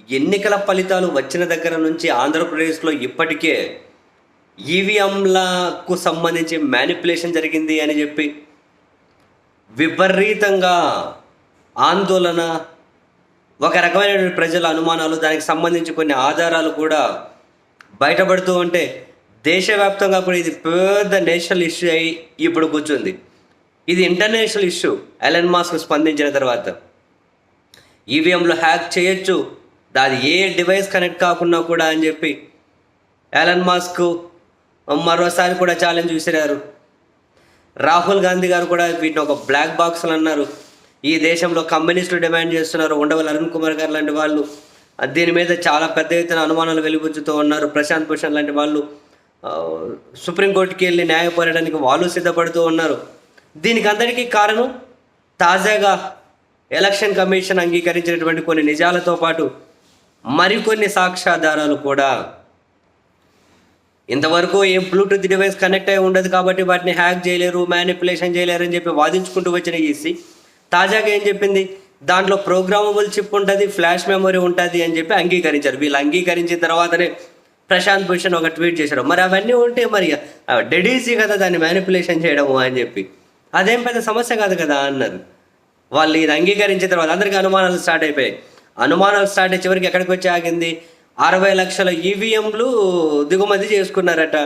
ఎన్నికల ఫలితాలు వచ్చిన దగ్గర నుంచి ఆంధ్రప్రదేశ్లో ఇప్పటికే ఈవీఎంలకు సంబంధించి మ్యానిపులేషన్ జరిగింది అని చెప్పి విపరీతంగా ఆందోళన ఒక రకమైన ప్రజల అనుమానాలు దానికి సంబంధించి కొన్ని ఆధారాలు కూడా బయటపడుతూ ఉంటే దేశవ్యాప్తంగా కూడా ఇది పెద్ద నేషనల్ ఇష్యూ అయి ఇప్పుడు కూర్చుంది. ఇది ఇంటర్నేషనల్ ఇష్యూ ఎలన్ మాస్క్ స్పందించిన తర్వాత. ఈవీఎంలో హ్యాక్ చేయొచ్చు. అది ఏ డివైస్ కనెక్ట్ కాకుండా కూడా అని చెప్పి ఎలన్ మాస్క్ మరోసారి కూడా ఛాలెంజ్ విసిరారు. రాహుల్ గాంధీ గారు కూడా వీటిని ఒక బ్లాక్ బాక్స్ అన్నారు. ఈ దేశంలో కమ్యూనిస్టులు డిమాండ్ చేస్తున్నారు. ఉండవల్లి అరుణ్ కుమార్ గారు లాంటి వాళ్ళు. దీని మీద చాలా పెద్ద ఎత్తున అనుమానాలు వెలిబుచ్చుతూ ఉన్నారు. ప్రశాంత్ భూషణ్ లాంటి వాళ్ళు సుప్రీంకోర్టుకి వెళ్ళి న్యాయ పోరాటానికి వాళ్ళు సిద్ధపడుతూ ఉన్నారు. దీనికి అందరికీ కారణం తాజాగా ఎలక్షన్ కమిషన్ అంగీకరించినటువంటి కొన్ని నిజాలతో పాటు మరికొన్ని సాక్ష్యాధారాలు కూడా. ఇంతవరకు ఏ బ్లూటూత్ డివైస్ కనెక్ట్ అయి ఉండదు కాబట్టి వాటిని హ్యాక్ చేయలేరు మ్యానిపులేషన్ చేయలేరు అని చెప్పి వాదించుకుంటూ వచ్చిన ఈసీ తాజాగా ఏం చెప్పింది? దాంట్లో ప్రోగ్రామబుల్ చిప్ ఉంటుంది ఫ్లాష్ మెమరీ ఉంటుంది అని చెప్పి అంగీకరించారు. వీళ్ళు అంగీకరించిన తర్వాతనే ప్రశాంత్ భూషణ్ ఒక ట్వీట్ చేశారు మరి అవన్నీ ఉంటే మరి డెడ్ ఈజీ కదా దాన్ని మ్యానిపులేషన్ చేయడము అని చెప్పి. అదేం పెద్ద సమస్య కాదు కదా అన్నారు. వాళ్ళు ఇది అంగీకరించిన తర్వాత అందరికీ అనుమానాలు స్టార్ట్ అయిపోయాయి. అనుమానాలు స్టార్ట్ అయ్యి చివరికి ఎక్కడికి వచ్చి ఆగింది? అరవై లక్షల ఈవీఎంలు దిగుమతి చేసుకున్నారట.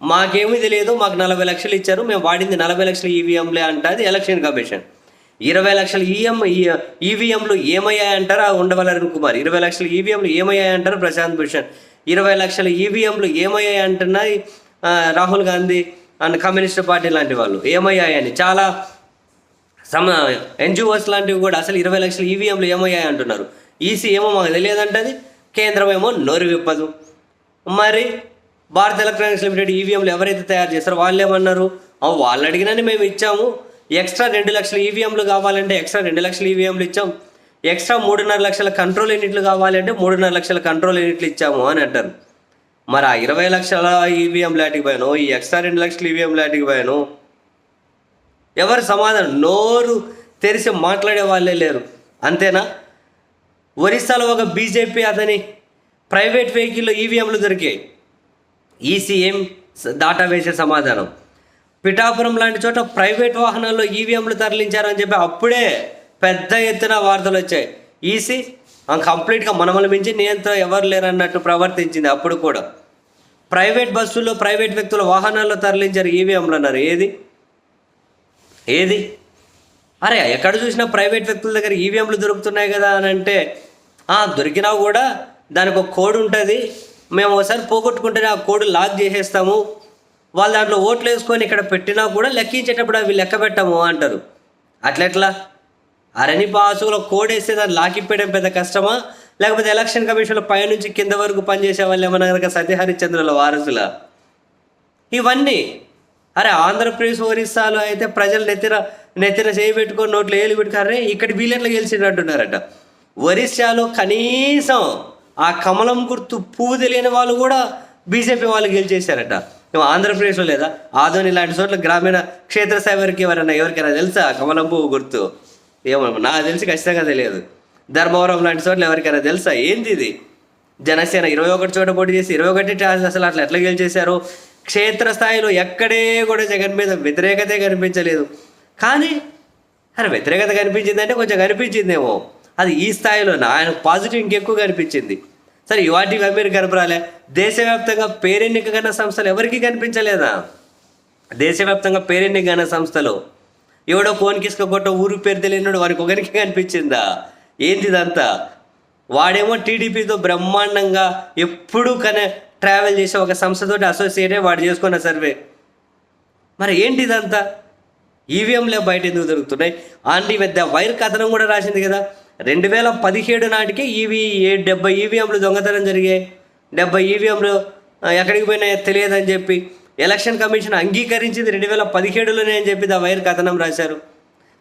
మాకేమీ తెలియదు మాకు నలభై లక్షలు ఇచ్చారు మేము వాడింది నలభై లక్షల ఈవీఎంలే అంటుంది ఎలక్షన్ కమిషన్. ఇరవై లక్షల ఈఎం ఈవీఎంలు ఏమయ్యాయి అంటారా? ఉండవల్లి కుమార్ ఇరవై లక్షల ఈవీఎంలు ఏమయ్యాయంటారు ప్రశాంత్ భూషణ్. ఇరవై లక్షల ఈవీఎంలు ఏమయ్యాయంటున్నాయి Rahul Gandhi and communist party లాంటి వాళ్ళు ఏమయ్యాయని. చాలా సమ ఎన్జిఓస్ లాంటివి కూడా అసలు ఇరవై లక్షలు ఈవీఎంలు ఏమయ్యాయి అంటున్నారు. ఈసీ ఏమో మాకు తెలియదంటది కేంద్రం ఏమో నోరు విప్పదు. మరి భారత్ ఎలక్ట్రానిక్స్ లిమిటెడ్ ఈవీఎంలు ఎవరైతే తయారు చేస్తారో వాళ్ళు ఏమన్నారు "ఆ, వాళ్ళు అడిగినని మేము ఇచ్చాము. ఎక్స్ట్రా రెండు లక్షల ఈవీఎంలు కావాలంటే ఎక్స్ట్రా రెండు లక్షల ఈవీఎంలు ఇచ్చాం. ఎక్స్ట్రా మూడున్నర లక్షల కంట్రోల్ యూనిట్లు కావాలంటే మూడున్నర లక్షల కంట్రోల్ యూనిట్లు ఇచ్చాము అని అంటారు. మరి ఆ ఇరవై లక్షల ఈవీఎం లాంటికి పోయాను ఈ ఎక్స్ట్రా రెండు లక్షల ఈవీఎం లాటికి పోయాను ఎవరు సమాధానం? నోరు తెరిచి మాట్లాడే వాళ్ళే లేరు. అంతేనా? ఒరిస్సాలో ఒక బీజేపీ అతని ప్రైవేట్ వెహికల్లో ఈవీఎంలు దొరికాయి. ఈసీఎం దాటా వేసే సమాధానం? పిఠాపురం లాంటి చోట ప్రైవేట్ వాహనాల్లో ఈవీఎంలు తరలించారని చెప్పి అప్పుడే పెద్ద ఎత్తున వార్తలు వచ్చాయి. ఈసీ కంప్లీట్గా మనమల మించి నియంత్రణ ఎవరు లేరన్నట్టు ప్రవర్తించింది అప్పుడు కూడా. ప్రైవేట్ బస్సుల్లో ప్రైవేట్ వ్యక్తుల వాహనాల్లో తరలించారు ఈవీఎంలు అన్నారు. ఏది? ఏది? అరే ఎక్కడ చూసినా ప్రైవేట్ వ్యక్తుల దగ్గర ఈవీఎంలు దొరుకుతున్నాయి కదా అని అంటే "ఆ, దొరికినా కూడా దానికి ఒక కోడ్ ఉంటుంది. మేము ఒకసారి పోగొట్టుకుంటేనే ఆ కోడ్ లాక్ చేసేస్తాము. వాళ్ళు దాంట్లో ఓట్లు వేసుకొని ఇక్కడ పెట్టినా కూడా లెక్కించేటప్పుడు అవి లెక్క పెట్టాము అంటారు. అట్లెట్లా? అరణి పాసులో కోడ్ వేస్తే దాన్ని లాకిప్పేయడం పెద్ద కష్టమా? లేకపోతే ఎలక్షన్ కమిషన్లో పైనుంచి కింద వరకు పనిచేసే వాళ్ళు ఏమన్నా కనుక సత్యహరిశ్చంద్రుల వారసుల? ఇవన్నీ అరే ఆంధ్రప్రదేశ్ ఒరిస్సాలో అయితే ప్రజలు నెత్తిన నెత్తిన చేయి పెట్టుకొని నోట్లో ఏలు పెట్టుకారే ఇక్కడ వీళ్ళెట్లా గెలిచినట్టున్నారట ఒరిస్సాలో కనీసం ఆ కమలం గుర్తు పువ్వు తెలియని వాళ్ళు కూడా బీజేపీ వాళ్ళు గెలిచేశారట. ఆంధ్రప్రదేశ్లో లేదా? ఆదోని ఇలాంటి చోట్ల గ్రామీణ క్షేత్ర వరకు ఎవరైనా ఎవరికైనా తెలుసా కమలం పువ్వు గుర్తు? ఏమో నాకు తెలిసి ఖచ్చితంగా తెలియదు. ధర్మవరం లాంటి చోట్ల ఎవరికైనా తెలుసా? ఏంది ఇది? జనసేన ఇరవై ఒకటి చోట పోటీ చేసి ఇరవై ఒకటి అసలు అట్లా ఎట్లా గెలిచేశారు? క్షేత్రస్థాయిలో ఎక్కడే కూడా జగన్ మీద వ్యతిరేకతే కనిపించలేదు. కానీ అరే వ్యతిరేకత కనిపించిందంటే కొంచెం కనిపించిందేమో. అది ఈ స్థాయిలో ఆయన పాజిటివ్ ఇంకెక్కువ కనిపించింది. సరే ఇవాటికి మీరు గర్భరాలే. దేశవ్యాప్తంగా పేరెన్నిక గన్న సంస్థలు ఎవరికి కనిపించలేదా? దేశవ్యాప్తంగా పేరెన్నిక గన్న సంస్థలు ఎవడో ఫోన్ కొట్ట ఊరు పేరు తెలియనాడు వారికి ఒకరికి కనిపించిందా? ఏంది ఇదంతా వాడేమో టీడీపీతో బ్రహ్మాండంగా ఎప్పుడూ కనే ట్రావెల్ చేసే ఒక సంస్థతోటి అసోసియేట్ అయ్యి వాడు చేసుకున్న సర్వే. మరి ఏంటి ఇదంతా? ఈవీఎంలే బయట ఎందుకు దొరుకుతున్నాయి ఆంటీ పెద్ద వైర్ కథనం కూడా రాసింది కదా. రెండు వేల పదిహేడు నాటికే ఈవీ ఏ డెబ్బై ఈవీఎంలు దొంగతనం జరిగాయి. డెబ్బై ఈవీఎంలు ఎక్కడికి పోయినాయో తెలియదని చెప్పి. ఎలక్షన్ కమిషన్ అంగీకరించింది రెండు వేల పదిహేడులోనే అని చెప్పి ఆ వైర్ కథనం రాశారు.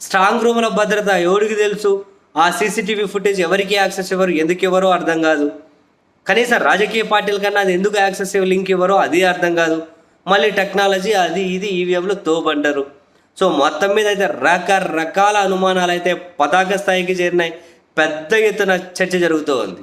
స్ట్రాంగ్ రూమ్ల భద్రత ఎవరికి తెలుసు? ఆ సీసీటీవీ ఫుటేజ్ ఎవరికి యాక్సెస్ ఇవ్వరు? ఎందుకు ఇవ్వరో అర్థం కాదు. కనీసం రాజకీయ పార్టీల కన్నా అది ఎందుకు యాక్సెస్ లింక్ ఇవ్వరో అది అర్థం కాదు. మళ్ళీ టెక్నాలజీ అది ఇది ఈవీఎంలో తోబంటారు సో మొత్తం మీద అయితే రకరకాల అనుమానాలు అయితే పతాక స్థాయికి చేరినాయి. పెద్ద ఎత్తున చర్చ జరుగుతూ ఉంది